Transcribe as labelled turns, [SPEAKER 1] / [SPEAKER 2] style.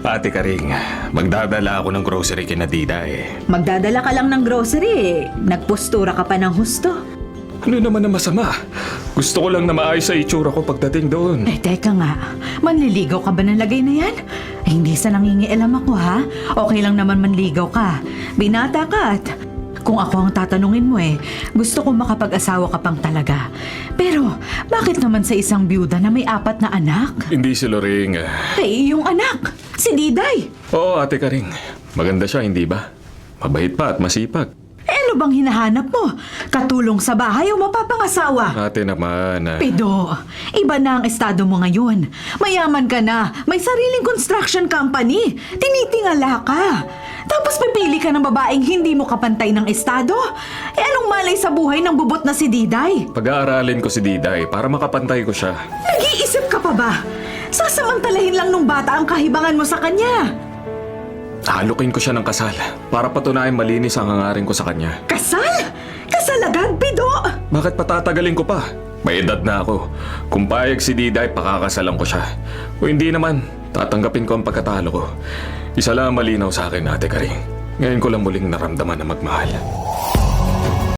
[SPEAKER 1] Ate Karing, magdadala ako ng grocery kina Dida eh.
[SPEAKER 2] Magdadala ka lang ng grocery eh. Nagpostura ka pa ng husto.
[SPEAKER 1] Ano naman ang masama? Gusto ko lang na maayos sa itsura ko pagdating doon.
[SPEAKER 2] Eh, teka nga. Manliligaw ka ba ng lagay na yan? Eh, hindi sa nangingialam ako, ha? Okay lang naman manligaw ka. Binata ka at... Kung ako ang tatanungin mo eh, gusto ko makapag-asawa ka pang talaga. Pero, bakit naman sa isang byuda na may apat na anak?
[SPEAKER 1] Hindi si Loring.
[SPEAKER 2] Eh, yung anak! Si Diday!
[SPEAKER 1] Oo, Ate Karing. Maganda siya, hindi ba? Mabait pa at masipag.
[SPEAKER 2] Eh, ano bang hinahanap mo? Katulong sa bahay o mapapangasawa?
[SPEAKER 1] Ate naman. ah.
[SPEAKER 2] Pido, iba na ang estado mo ngayon. Mayaman ka na, may sariling construction company. Tinitingala ka. Tapos pipili ka ng babaeng hindi mo kapantay ng estado? Eh anong malay sa buhay ng bubot na si Diday?
[SPEAKER 1] Pag-aaralin ko si Diday para makapantay ko siya.
[SPEAKER 2] Nag-iisip ka pa ba? Sasamantalahin lang nung bata ang kahibangan mo sa kanya.
[SPEAKER 1] Halukin ko siya ng kasal para patunayan malinis ang hangarin ko sa kanya.
[SPEAKER 2] Kasal? Kasal agad, Pido?
[SPEAKER 1] Bakit patatagalin ko pa? May edad na ako. Kung payag si Diday, pakakasalan ko siya. O hindi naman, tatanggapin ko ang pagkatalo ko. Isa lang ang malinaw sa akin, Ate Karing. Ngayon ko lang muling naramdaman na magmahal.